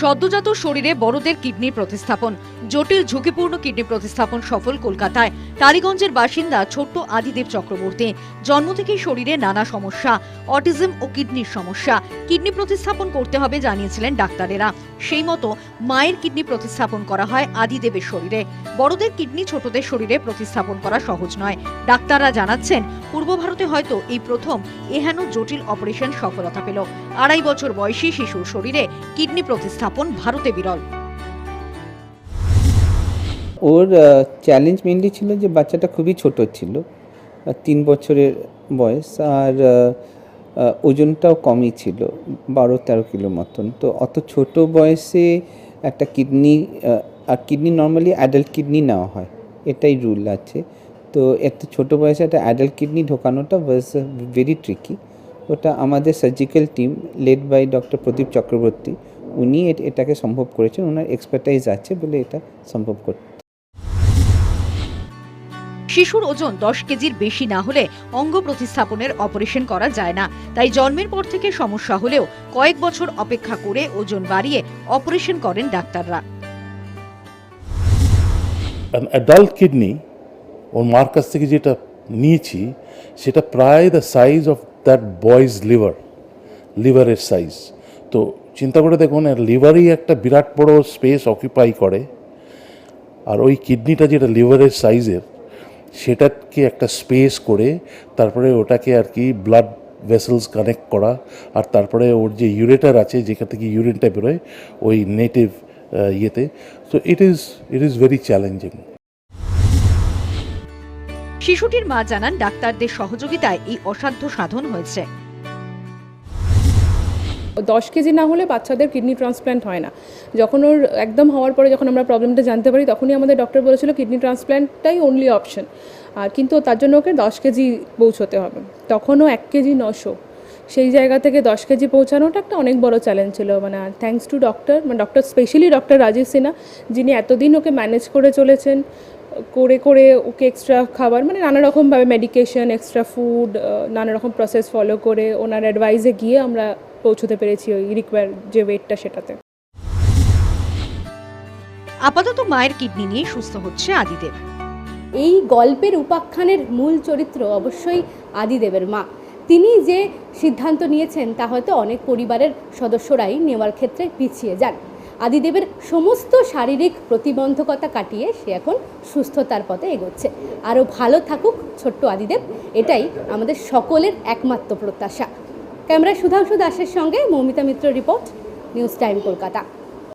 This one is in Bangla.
সদ্যজাত শরীরে বড়দের কিডনি প্রতিস্থাপন। জটিল ঝুঁকিপূর্ণ কিডনি প্রতিস্থাপন সফল কলকাতায়। টালিগঞ্জের বাসিন্দা ছোট্ট আদিদেব চক্রবর্তী। জন্ম থেকেই শরীরে নানা সমস্যা, অটিজম ও কিডনির সমস্যা। কিডনি প্রতিস্থাপন করতে হবে জানিয়েছিলেন ডাক্তারেরা। সেই মতো মায়ের কিডনি প্রতিস্থাপন করা হয় আদিদেবের শরীরে। বড়দের কিডনি ছোটদের শরীরে প্রতিস্থাপন করা সহজ নয়। ডাক্তাররা জানাচ্ছেন, পূর্ব ভারতে হয়তো এই প্রথম এহেন জটিল অপারেশন সফলতা পেল। আড়াই বছর বয়সী শিশুর শরীরে কিডনি প্রতিস্থাপন ভারতে বিরল। ওর চ্যালেঞ্জ মেনলি ছিল যে বাচ্চাটা খুবই ছোট ছিল তিন বছরের বয়স, আর ওজনটাও কমই ছিল, বারো তেরো কিলো মতন। তো অত ছোট বয়সে একটা কিডনি আর কিডনি নর্মালি অ্যাডাল্ট কিডনি নেওয়া হয়, এটাই রুল আছে। তো এত ছোট বয়সে একটা অ্যাডাল্ট কিডনি ঢোকানোটা ওয়াজ ভেরি ট্রিকি ওটা আমাদের surgical team led by doctor Pradip Chakraborty উনি এটাকে সম্ভব করেছেন ওনার এক্সপার্টাইজ আছে বলে এটা সম্ভব করতে শিশুর ওজন দশ কেজির বেশি না হলে অঙ্গ প্রতিস্থাপনের অপারেশন করা যায় না। তাই জন্মের পর থেকে সমস্যা হলেও কয়েক বছর অপেক্ষা করে ওজন বাড়িয়ে অপারেশন করেন ডাক্তাররা। অ্যাডাল্ট কিডনি ওর মার কাছ থেকে যেটা নিয়েছি সেটা প্রায় the size of that boys liver লিভারের সাইজ তো চিন্তা করে দেখুন লিভারই একটা বিরাট বড় স্পেস অকুপাই করে। আর ওই কিডনিটা যেটা লিভারের সাইজের সেটাকে একটা স্পেস করে তারপরে ওটাকে আর কি ব্লাড ভেসেলস কানেক্ট করা, আর তারপরে ওর যে ইউরেটার আছে, যেখান থেকে ইউরিনটা বেরোয়, ওই নেটিভ ইয়েতে। So it is it is very challenging শিশুটির মা জানান, ডাক্তারদের সহযোগিতায় এই অসাধ্য সাধন হয়েছে। দশ কেজি না হলে বাচ্চাদের কিডনি ট্রান্সপ্ল্যান্ট হয় না। যখন ওর একদম হওয়ার পরে যখন আমরা প্রবলেমটা জানতে পারি, তখনই আমাদের ডক্টর বলেছিল কিডনি ট্রান্সপ্ল্যান্টটাই অনলি অপশন আর কিন্তু তার জন্য ওকে দশ কেজি পৌঁছতে হবে। তখনও এক কেজি নশো। সেই জায়গা থেকে দশ কেজি পৌঁছানোটা একটা অনেক বড় চ্যালেঞ্জ ছিল। মানে থ্যাঙ্কস টু ডক্টর মানে doctor specially doctor Rajib Sinha, যিনি এতদিন ওকে ম্যানেজ করে চলেছেন, করে করে ওকে এক্সট্রা খাবার মানে নানা রকমভাবে মেডিকেশন এক্সট্রা ফুড নানা রকম প্রসেস ফলো করে ওনার অ্যাডভাইসে গিয়ে আমরা পৌঁছতে পেরেছি ওই রিকোয়ার যে ওয়েটটা সেটাতে। আপাতত মায়ের কিডনি নিয়ে সুস্থ হচ্ছে আদিদেব। এই গল্পের উপাখ্যানের মূল চরিত্র অবশ্যই আদিদেবের মা। তিনি যে সিদ্ধান্ত নিয়েছেন তা হয়তো অনেক পরিবারের সদস্যরাই নেওয়ার ক্ষেত্রে পিছিয়ে যান। আদিদেবের সমস্ত শারীরিক প্রতিবন্ধকতা কাটিয়ে সে এখন সুস্থতার পথে এগোচ্ছে। আরও ভালো থাকুক ছোট্ট আদিদেব এটাই আমাদের সকলের একমাত্র প্রত্যাশা। ক্যামেরায় সুধাংশু দাসের সঙ্গে Moumita Mitra report news time Kolkata.